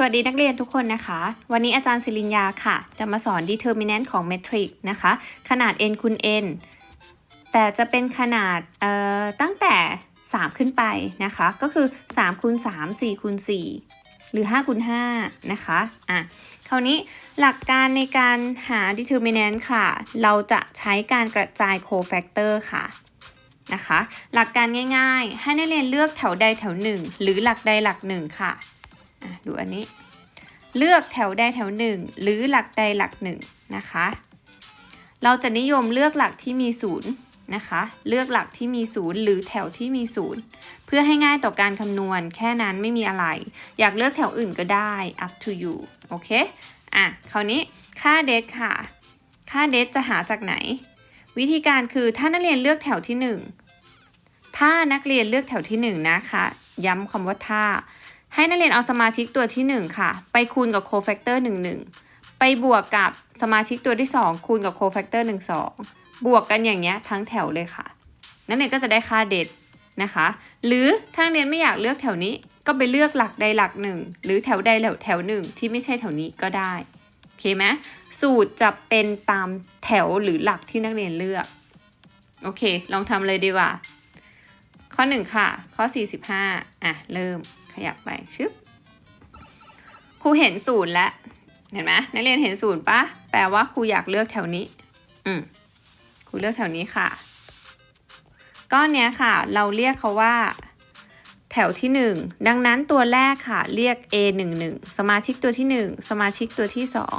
สวัสดีนักเรียนทุกคนนะคะ วันนี้อาจารย์ศิรินยาค่ะ จะมาสอน determinant ของ matrix นะคะ ขนาด n คูณ n แต่จะเป็นขนาดตั้งแต่ 3 ขึ้นไปนะคะ ก็คือ 3คูณ3 4คูณ4หรือ 5คูณ5นะคะอะคราวนี้หลักการในการหา determinant ค่ะ เราจะใช้การกระจาย cofactor ค่ะนะคะ หลักการง่ายๆ ให้นักเรียนเลือกแถวใดแถวหนึ่งหรือหลักใดหลักหนึ่งค่ะ ดูอันนี้ เลือกแถวใดแถวหนึ่งหรือหลักใดหลักหนึ่งนะคะ เราจะนิยมเลือกหลักที่มีศูนย์นะคะ เลือกหลักที่มีศูนย์หรือแถวที่มีศูนย์เพื่อให้ง่ายต่อการคำนวณ แค่นั้นไม่มีอะไร อยากเลือกแถวอื่นก็ได้ up to you โอเค อะ คราวนี้ค่าเดทค่ะ ค่าเดทจะหาจากไหน วิธีการคือถ้านักเรียนเลือกแถวที่หนึ่งถ้านักเรียนเลือกแถวที่หนึ่งนะคะ ย้ำคำว่าถ้า ให้นักเรียนเอาสมาชิกตัวที่ 1 ค่ะ ไปคูณกับโคแฟกเตอร์1 1 ไปบวกกับสมาชิกตัวที่ 2 คูณกับโคแฟกเตอร์1 2 บวกกันอย่างเงี้ยทั้งแถวเลยค่ะ นักเรียนก็จะได้ค่าเด็ดนะคะ หรือถ้านักเรียนไม่อยากเลือกแถวนี้ ก็ไปเลือกหลักใดหลักหนึ่ง หรือแถวใดแถวแถวหนึ่งที่ไม่ใช่แถวนี้ก็ได้โอเคไหมสูตรจะเป็นตามแถวหรือหลักที่นักเรียนเลือก โอเค ลองทำเลยดีกว่า ข้อ 1 ค่ะ ข้อ 45อะ เริ่ม ยับไปชึบครูเห็นศูนย์แล้วเห็นไหมนักเรียนเห็นศูนย์ปะแปลว่าครูอยากเลือกแถวนี้ อืมครูเลือกแถวนี้ค่ะ ก้อนเนี้ยค่ะ เราเรียกเขาว่า แถวที่หนึ่งดังนั้นตัวแรกค่ะ เรียก A 1 1สมาชิกตัวที่หนึ่งสมาชิกตัวที่สอง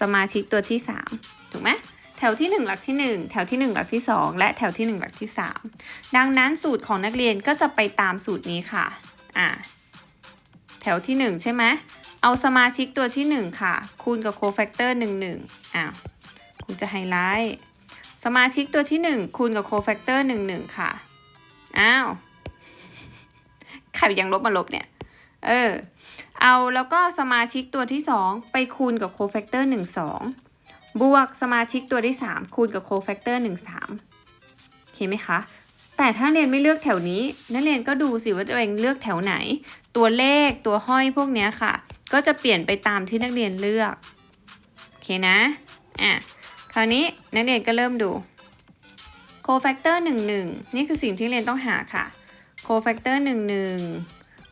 สมาชิกตัวที่สามถูกไหมแถวที่หนึ่งหลักที่หนึ่งแถวที่หนึ่งหลักที่สองและแถวที่หนึ่งหลักที่สามดังนั้นสูตรของนักเรียนก็จะไปตามสูตรนี้ค่ะ อ่า ถวที่หนึ่งใช่ไหมเอาสมาชิกตัวที่หนึ่งค่ะ คูณกับโคแฟกเตอร์หนึ่งหนึ่งอ้าวคุณจะไฮไลท์สมาชิกตัวที่หนึ่งคูณกับโคแฟกเตอร์หนึ่งหนึ่งค่ะอ้าวใครยังลบมาลบเนี่ย เออ เอาแล้วก็สมาชิกตัวที่สองไปคูณกับโคแฟกเตอร์หนึ่งสองบวกสมาชิกตัวที่สามคูณกับโคแฟกเตอร์หนึ่งสามเคไหมคะ แต่ถ้าเรียนไม่เลือกแถวนี้ นักเรียนก็ดูสิว่าตัวเองเลือกแถวไหน ตัวเลขตัวห้อยพวกนี้ค่ะ ก็จะเปลี่ยนไปตามที่นักเรียนเลือกโอเคนะอะคราวนี้นักเรียนก็เริ่มดูโคแฟกเตอร์หนึ่งหนึ่งนี่คือสิ่งที่เรียนต้องหาค่ะโคแฟกเตอร์หนึ่งหนึ่ง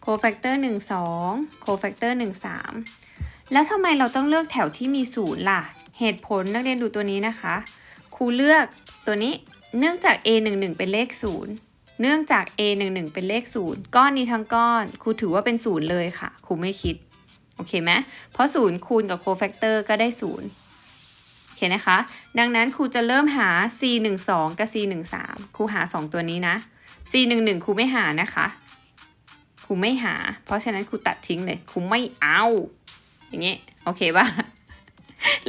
โคแฟกเตอร์หนึ่งสองโคแฟกเตอร์หนึ่งสามแล้วทำไมเราต้องเลือกแถวที่มีศูนย์ล่ะ เหตุผลนักเรียนดูตัวนี้นะคะ ครูเลือกตัวนี้ เนื่องจาก a 1 1เป็นเลขศูนย์เนื่องจาก a 1 1เป็นเลขศูนย์ก้อนนี้ทั้งก้อนครูถือว่าเป็นศูนย์เลยค่ะครูไม่คิด โอเคไหมเพราะศูนย์คูณกับโคแฟกเตอร์ก็ได้ศูนย์โอเคนะคะ ดังนั้นครูจะเริ่มหา c 1 2กับ c 1 3ครูหา 2 ตัวนี้นะ c 1 1ครูไม่หานะคะครูไม่หา เพราะฉะนั้นครูตัดทิ้งเลยครูไม่เอา อย่างเงี้ยโอเคป่ะ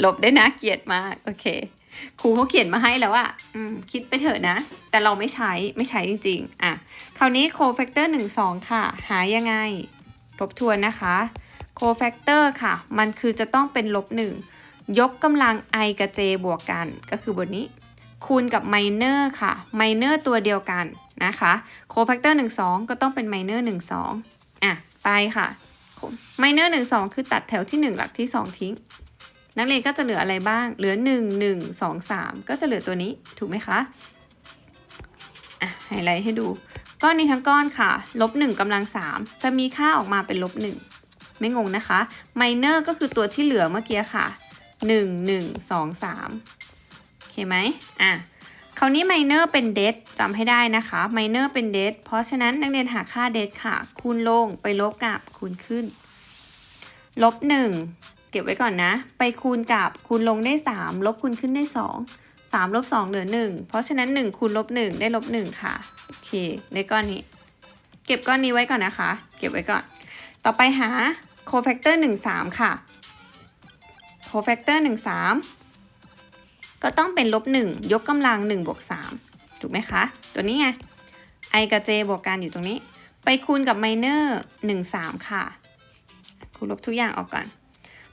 ลบได้นะเกลียดมาก โอเค ครูเขาเขียนมาให้แล้วอะอืมคิดไปเถอะนะ แต่เราไม่ใช้ไม่ใช้จริงๆ อะ คราวนี้โคแฟกเตอร์หนึ่งสองค่ะ หายังไง ทบทวนนะคะโคแฟกเตอร์ค่ะ มันคือจะต้องเป็นลบหนึ่งยกกำลัง i กับ j บวกกัน ก็คือบทนี้ คูณกับไมเนอร์ค่ะไมเนอร์ตัวเดียวกันนะคะโคแฟกเตอร์หนึ่งสองก็ต้องเป็นไมเนอร์หนึ่งสองอะ ไปค่ะไมเนอร์หนึ่งสองคือตัดแถวที่หนึ่งหลักที่สองทิ้ง นักเรียนก็จะเหลืออะไรบ้าง เหลือหนึ่งหนึ่งสองสามก็จะเหลือตัวนี้ถูกไหมคะอะไฮไลท์ให้ดู ก้อนนี้ทั้งก้อนค่ะ ลบหนึ่งกำลังสามจะมีค่าออกมาเป็นลบหนึ่งไม่งงนะคะไมเนอร์ก็คือตัวที่เหลือเมื่อกี้ค่ะหนึ่งหนึ่งสองสามโอเคไหมอะคราวนี้ไมเนอร์เป็นเดทจำให้ได้นะคะไมเนอร์เป็นเดทเพราะฉะนั้นนักเรียนหาค่าเดทค่ะ คูณลงไปลบกับคูณขึ้น ลบหนึ่ง ก็บไว้ก่อนนะ ไปคูณกับคูณลงได้ 3 ลบคูณขึ้นได้ 2 3ลบ2เหลือ 1 เพราะฉะนั้น 1คูณลบ1ได้ลบ1ค่ะ โอเค ในก้อนนี้ เก็บก้อนนี้ไว้ก่อนนะคะ เก็บไว้ก่อน ต่อไปหาโคแฟกเตอร์1 3 ค่ะโคแฟกเตอร์1 3 ก็ต้องเป็นลบ1ยกกำลัง1บวก3ถูกไหมคะ ตัวนี้ไง i กับ j บวกกันอยู่ตรงนี้ ไปคูณกับไมเนอร์1 3 ค่ะครูลบทุกอย่างออกก่อน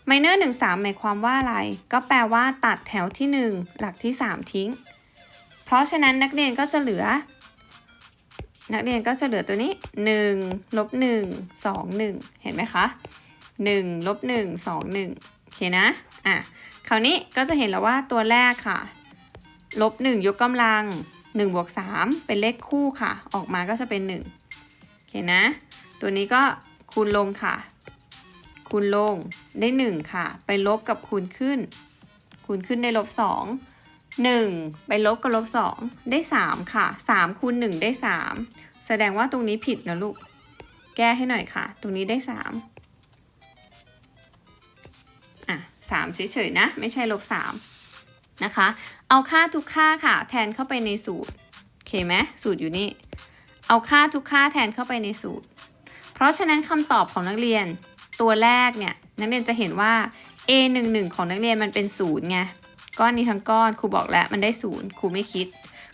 ไมเนอร์หนึ่งสามหมายความว่าอะไร ก็แปลว่าตัดแถวที่หนึ่งหลักที่สามทิ้ง เพราะฉะนั้นนักเรียนก็จะเหลือ นักเรียนก็จะเหลือตัวนี้หนึ่งลบหนึ่งสองหนึ่งเห็นไหมคะหนึ่งลบหนึ่งสองหนึ่งโอเคนะอะคราวนี้ก็จะเห็นแล้วว่าตัวแรกค่ะลบหนึ่งยกกำลังหนึ่งบวกสามเป็นเลขคู่ค่ะ ออกมาก็จะเป็นหนึ่งโอเคนะ ตัวนี้ก็คูณลงค่ะ คูณลงได้หนึ่งค่ะ ไปลบกับคูณขึ้น คูณขึ้นได้ลบสองหนึ่งไปลบกับลบสองได้สามค่ะสามคูณหนึ่งได้สามแสดงว่าตรงนี้ผิดนะลูก แก้ให้หน่อยค่ะ ตรงนี้ได้สามอะสามเฉยๆ นะ ไม่ใช่ลบสามนะคะ เอาค่าทุกค่าค่ะ แทนเข้าไปในสูตร โอเคไหมสูตรอยู่นี่ เอาค่าทุกค่าแทนเข้าไปในสูตร เพราะฉะนั้นคำตอบของนักเรียน ตัวแรกเนี่ยนักเรียนจะเห็นว่า a 1 1ของนักเรียนมันเป็นศูนย์ไงก้อนนี้ทั้งก้อนครูบอกแล้วมันได้ศูนย์ครูไม่คิด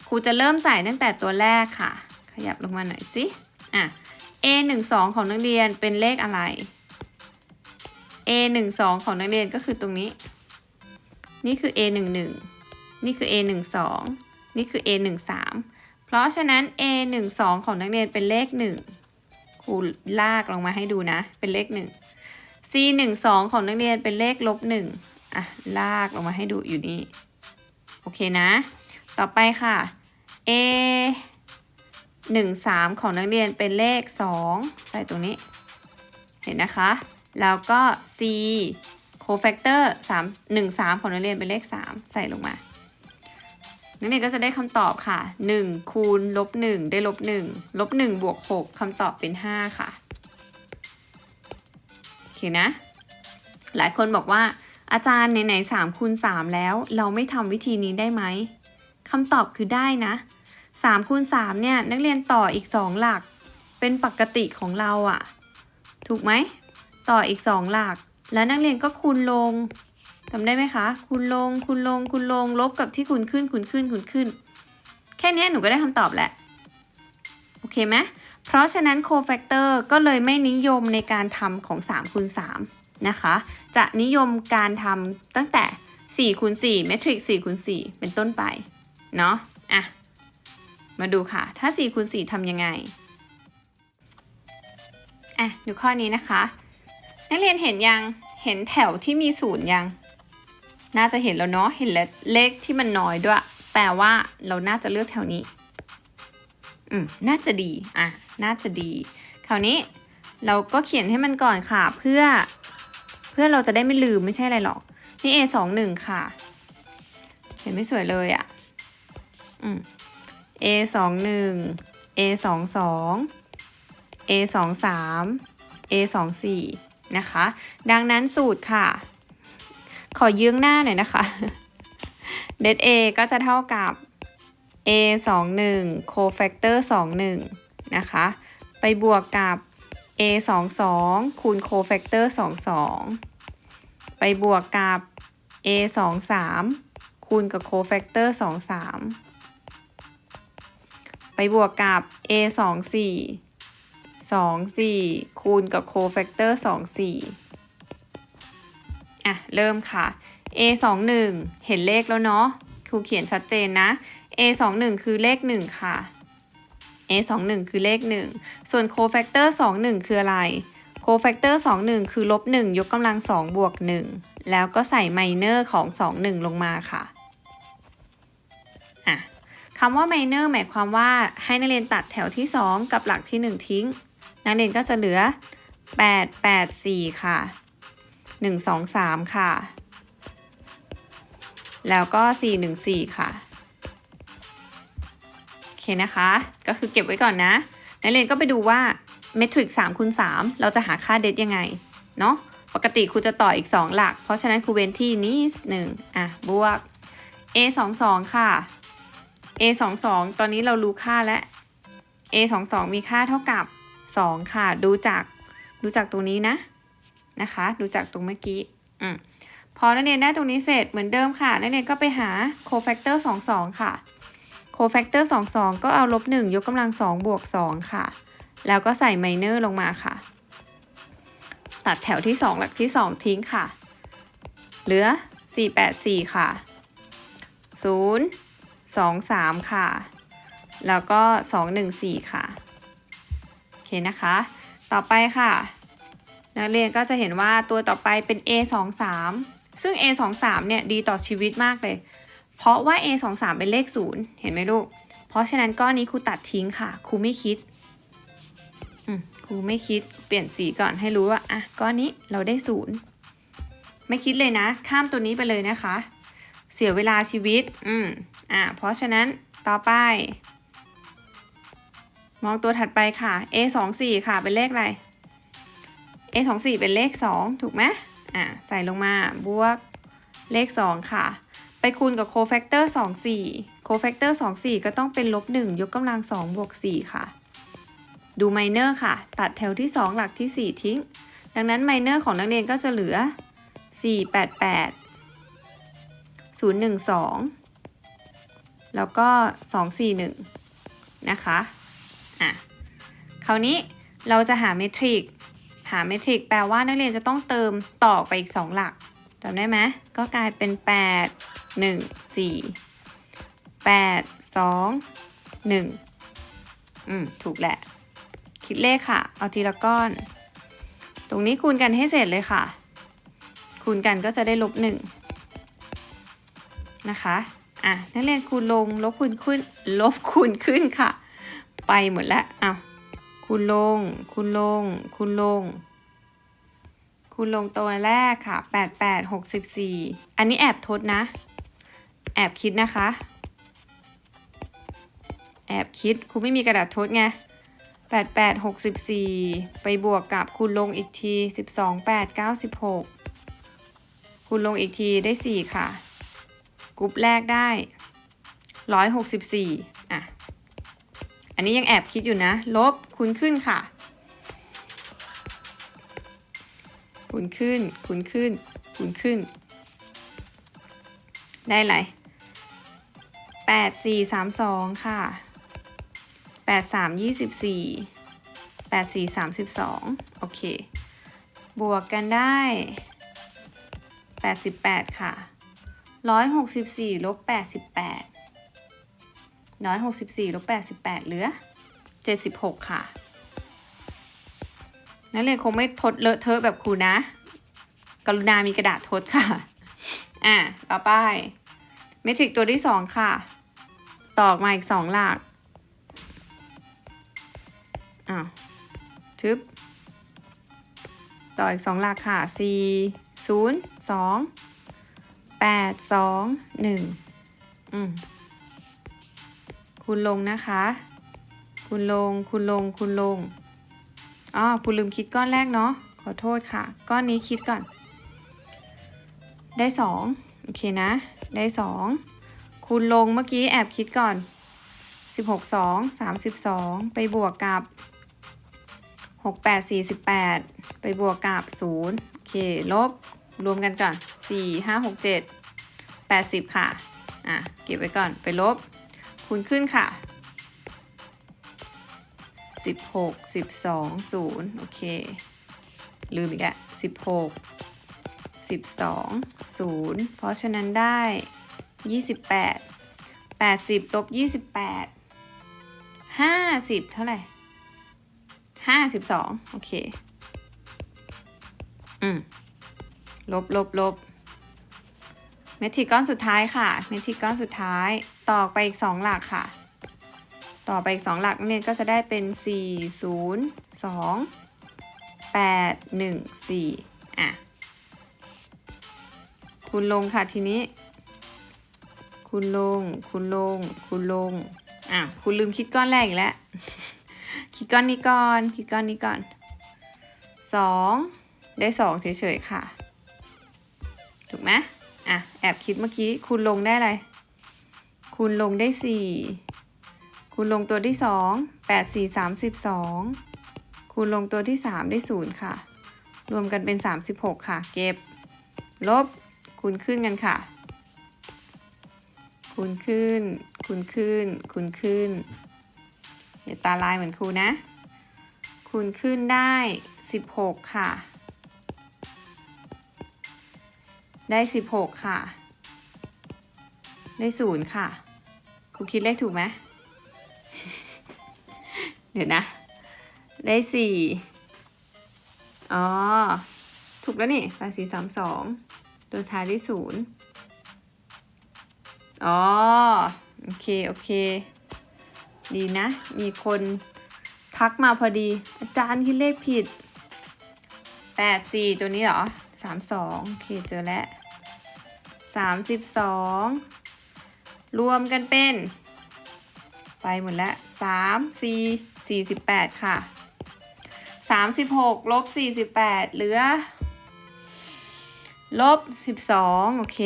ครูจะเริ่มใส่ตั้งแต่ตัวแรกค่ะ ขยับลงมาหน่อยสิอะ a 1 2ของนักเรียนเป็นเลขอะไร a 1 2ของนักเรียนก็คือตรงนี้ นี่คือ a 1 1นี่คือ a 1 2นี่คือ a 1 3เพราะฉะนั้น a 1 2ของนักเรียนเป็นเลข 1 รูลากลงมาให้ดูนะ เป็นเลข1 c 1 2ของนักเรียนเป็นเลขลบ1อะลากลงมาให้ดูอยู่นี่ โอเคนะ ต่อไปค่ะ a 1 3ของนักเรียนเป็นเลข2ใส่ตรงนี้ เห็นนะคะ แล้วก็ c cofactor 3 1 3ของนักเรียนเป็นเลข3ใส่ลงมา นักเรียนก็จะได้คำตอบค่ะ 1 คูณลบ1ได้ลบ1ลบ1บวก6คำตอบเป็น 5 ค่ะโอเคนะ หลายคนบอกว่า อาจารย์ไหนๆ3คูณ3แล้ว เราไม่ทำวิธีนี้ได้ไหมคำตอบคือได้นะ3คูณ3เนี่ยนักเรียนต่ออีก 2 หลัก เป็นปกติของเราอะถูกไหม ต่ออีก 2 หลัก แล้วนักเรียนก็คูณลง ทำได้ไหมคะ คูณลง คูณลง คูณลง ลบกับที่คูณขึ้น คูณขึ้น คูณขึ้น แค่นี้หนูก็ได้คำตอบแหละ โอเคไหมเพราะฉะนั้นโคแฟกเตอร์ก็เลยไม่นิยมในการทำของ3คูณ3นะคะ จะนิยมการทำตั้งแต่4คูณ4เมทริกซ์4คูณ4เป็นต้นไป เนาะอะ มาดูค่ะ ถ้า4คูณ4ทำยังไง อะ ดูข้อนี้นะคะ นักเรียนเห็นยัง เห็นแถวที่มีศูนย์ยัง น่าจะเห็นแล้วเนาะเห็นแล้วเลขที่มันน้อยด้วย แปลว่าเราน่าจะเลือกแถวนี้ อืมน่าจะดี อะ น่าจะดี คราวนี้เราก็เขียนให้มันก่อนค่ะ เพื่อ เพื่อเราจะได้ไม่ลืมไม่ใช่อะไรหรอก นี่ a สองหนึ่งค่ะ เห็นไม่สวยเลยอะ่ะ อืม a สองหนึ่ง a สองสอง a สองสาม a สองสี่นะคะ ดังนั้นสูตรค่ะ ขอยื้องหน้าหน่อยนะคะ det a ก็จะเท่ากับ a สองหนึ่ง cofactor สองหนึ่งนะคะ ไปบวกกับ a สองสองคูณ cofactor สองสองไปบวกกับ a สองสามคูณกับ cofactor สองสามไปบวกกับ a สองสี่สองสี่คูณกับ cofactor สองสี่ อะ เริ่มค่ะ a สองหนึ่งเห็นเลขแล้วเนาะครูเขียนชัดเจนนะ a สองหนึ่งคือเลขหนึ่งค่ะ a สองหนึ่งคือเลขหนึ่งส่วน cofactor สองหนึ่งคืออะไร cofactor สองหนึ่งคือลบหนึ่งยกกำลังสองบวกหนึ่งแล้วก็ใส่ minor ของสองหนึ่งลงมาค่ะอะคำว่า minor หมายความว่าให้นักเรียนตัดแถวที่ 2 กับหลักที่ 1 ทิ้ง นักเรียนก็จะเหลือ 8 8 4 ค่ะ 1 2 3 ค่ะ แล้วก็ 4 1 4 ค่ะ โอเคนะคะ ก็คือเก็บไว้ก่อนนะ นักเรียนก็ไปดูว่าเมทริก3คูณ3เราจะหาค่าเดทยังไง เนาะปกติครูจะต่ออีก 2 หลัก เพราะฉะนั้นครูเว้นที่นี้หนึ่งอะ บวก a 2 2ค่ะ a 2 2ตอนนี้เรารู้ค่าแล้ว a 2 2มีค่าเท่ากับ 2 ค่ะ ดูจาก ดูจากตรงนี้นะ นะคะ ดูจากตรงเมื่อกี้อืมพอนักเรียนได้ตรงนี้เสร็จเหมือนเดิมค่ะนักเรียนก็ไปหา cofactor 2 2 ค่ะ cofactor 2 2 ก็เอาลบ1ยกกำลัง2บวก2ค่ะ แล้วก็ใส่ minor ลงมาค่ะ ตัดแถวที่ 2 หลักที่ 2 ทิ้งค่ะ เหลือ 4 8 4 ค่ะ 0 2 3 ค่ะ แล้วก็ 2 1 4 ค่ะ โอเคนะคะ ต่อไปค่ะ นักเรียนก็จะเห็นว่าตัวต่อไปเป็น A 2 3 ซึ่ง A 2 3 เนี่ยดีต่อชีวิตมากเลย เพราะว่า A 2 3 เป็นเลขศูนย์เห็นไหมลูก เพราะฉะนั้นก้อนนี้ครูตัดทิ้งค่ะ ครูไม่คิดครูไม่คิด เปลี่ยนสีก่อนให้รู้ว่า อะ ก้อนนี้เราได้ศูนย์ไม่คิดเลยนะ ข้ามตัวนี้ไปเลยนะคะ เสียเวลาชีวิต อืม อะ เพราะฉะนั้นต่อไป มองตัวถัดไปค่ะ A 2 4 ค่ะ เป็นเลขอะไร A 2 4เป็นเลข 2 ถูกไหมอะใส่ลงมาบวกเลข 2 ค่ะ ไปคูณกับโคแฟกเตอร์2 4โคแฟกเตอร์2 4 ก็ต้องเป็นลบ 1 ยกกำลัง2บวก4ค่ะ ดูไมเนอร์ค่ะ ตัดแถวที่ 2 หลักที่ 4 ทิ้ง ดังนั้นไมเนอร์ของนักเรียนก็จะเหลือ 4 8 8 0 1 2 แล้วก็ 2 4 1 นะคะอะคราวนี้เราจะหาเมทริก หาเมทริกแปลว่านักเรียนจะต้องเติมต่อไปอีก 2 หลักจำได้ไหมก็กลายเป็น 8 1 4 8 2 1 อืม ถูกแหละ คิดเลขค่ะ เอาทีละก้อน ตรงนี้คูณกันให้เสร็จเลยค่ะ คูณกันก็จะได้ลบหนึ่งนะคะ อะ นักเรียนคูณลง ลบคูณขึ้น ลบคูณขึ้นค่ะ ไปหมดแล้วอ้าว คูณลงคูณลงคูณลงคูณลงตัวแรกค่ะ 8 8 64 อันนี้แอบทดนะ แอบคิดนะคะ แอบคิดครูไม่มีกระดาษทดไง 8 8 64 ไปบวกกับคูณลงอีกที 12 8 96คูณลงอีกทีได้ 4 ค่ะ กรุ๊ปแรกได้ 164 อันนี้ยังแอบคิดอยู่นะ ลบคูณขึ้นค่ะ คูณขึ้น คูณขึ้น คูณขึ้น ได้ไรแปดสี่สามสองค่ะแปดสามยี่สิบสี่แปดสี่สามสิบสองโอเค บวกกันได้แปดสิบแปดค่ะร้อยหกสิบสี่ลบแปดสิบแปด ร้อยหกสิบสี่ลบแปดสิบแปดเหลือเจ็ดสิบหกค่ะ นักเรียนคงไม่ทดเลอะเทอะแบบครูนะ กรุณามีกระดาษทดค่ะ อะ ต่อไป เมทริกตัวที่สองค่ะ ตอกมาอีกสองหลัก อ้าวทึบต่ออีกสองหลักค่ะสี่ศูนย์สองแปดสองหนึ่งอืม คูณลงนะคะ คูณลง คูณลง คูณลง อ๋อคุณลืมคิดก้อนแรกเนาะ ขอโทษค่ะ ก้อนนี้คิดก่อน ได้สองโอเคนะ ได้สองคูณลงเมื่อกี้แอบคิดก่อนสิบหกสองสามสิบสองไปบวกกับหกแปดสี่สิบแปดไปบวกกับศูนย์โอเค ลบ รวมกันก่อนสี่ห้าหกเจ็ดแปดสิบค่ะ อะ เก็บไว้ก่อน ไปลบ คูณขึ้นค่ะสิบหกสิบสองศูนย์โอเค ลืมอีกอะสิบหกสิบสองศูนย์เพราะฉะนั้นได้ยี่สิบแปดแปดสิบลบยี่สิบแปดห้าสิบเท่าไหร่ห้าสิบสองโอเค อืม ลบลบลบ เมทริกก้อนสุดท้ายค่ะ เมทริกก้อนสุดท้ายต่อไปอีกสองหลักค่ะ ต่อไปอีกสองหลักนักเรียนก็จะได้เป็นสี่ศูนย์สองแปดหนึ่งสี่อะ คูณลงค่ะทีนี้ คูณลง คูณลง คูณลง อะ คุณลืมคิดก้อนแรกอีกแล้ว คิดก้อนนี้ก่อน คิดก้อนนี้ก่อนสองได้สองเฉยๆค่ะ ถูกไหม อะ แอบคิดเมื่อกี้คูณลงได้อะไร คูณลงได้สี่คูณลงตัวที่สองแปดสี่สามสิบสองคูณลงตัวที่สามได้ศูนย์ค่ะ รวมกันเป็นสามสิบหกค่ะ เก็บ ลบ คูณขึ้นกันค่ะ คูณขึ้น คูณขึ้น คูณขึ้นอย่าตาลายเหมือนครูนะ คูณขึ้นได้สิบหกค่ะ ได้สิบหกค่ะ ได้ศูนย์ค่ะ ครูคิดเลขถูกไหม เดี๋ยวนะ ได้สี่อ๋อ ถูกแล้วนี่แปดสี่สามสองตัวท้ายได้วยศูนย์อ๋อ โอเค โอเค ดีนะ มีคนทักมาพอดี อาจารย์คิดเลขผิดแปดสี่ตัวนี้เหรอสามสองโอเค เจอแล้ว สามสิบสองรวมกันเป็น ไปหมดแล้วสามสี่สี่สิบแปดค่ะสามสิบหกลบสี่สิบแปดเหลือ ลบสิบสองโอเค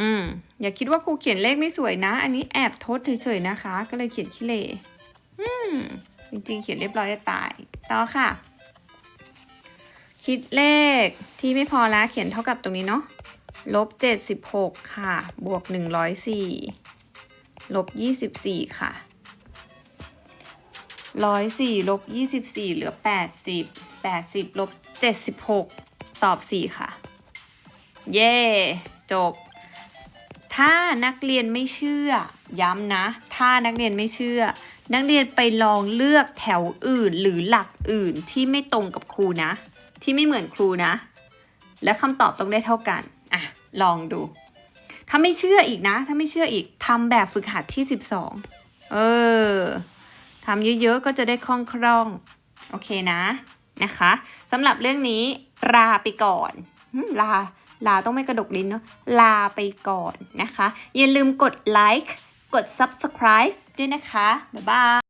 อืมอย่าคิดว่าครูเขียนเลขไม่สวยนะ อันนี้แอบทดเฉยๆนะคะ ก็เลยเขียนขี้เลอืมจริงๆ เขียนเรียบร้อยจะตาย ต่อค่ะ คิดเลขที่ไม่พอละเขียนเท่ากับตรงนี้เนาะ ลบเจ็ดสิบหกค่ะ บวกหนึ่งร้อยสี่ลบยี่สิบสี่ค่ะร้อยสี่ลบยี่สิบสี่เหลือแปดสิบแปดสิบลบเจ็ดสิบหกตอบสี่ค่ะ เย่จบ ถ้านักเรียนไม่เชื่อ ย้ำนะ ถ้านักเรียนไม่เชื่อ นักเรียนไปลองเลือกแถวอื่นหรือหลักอื่นที่ไม่ตรงกับครูนะ ที่ไม่เหมือนครูนะ และคำตอบต้องได้เท่ากัน อะลองดู ถ้าไม่เชื่ออีกนะ ถ้าไม่เชื่ออีกทำแบบฝึกหัดที่12เออทำเยอะๆก็จะได้คล่องคล่องๆโอเคนะนะคะสำหรับเรื่องนี้ลาไปก่อนลาลาต้องไม่กระดกลิ้นเนาะลาไปก่อนนะคะ อย่าลืมกดไลค์กด subscribe ด้วยนะคะ บ๊ายบาย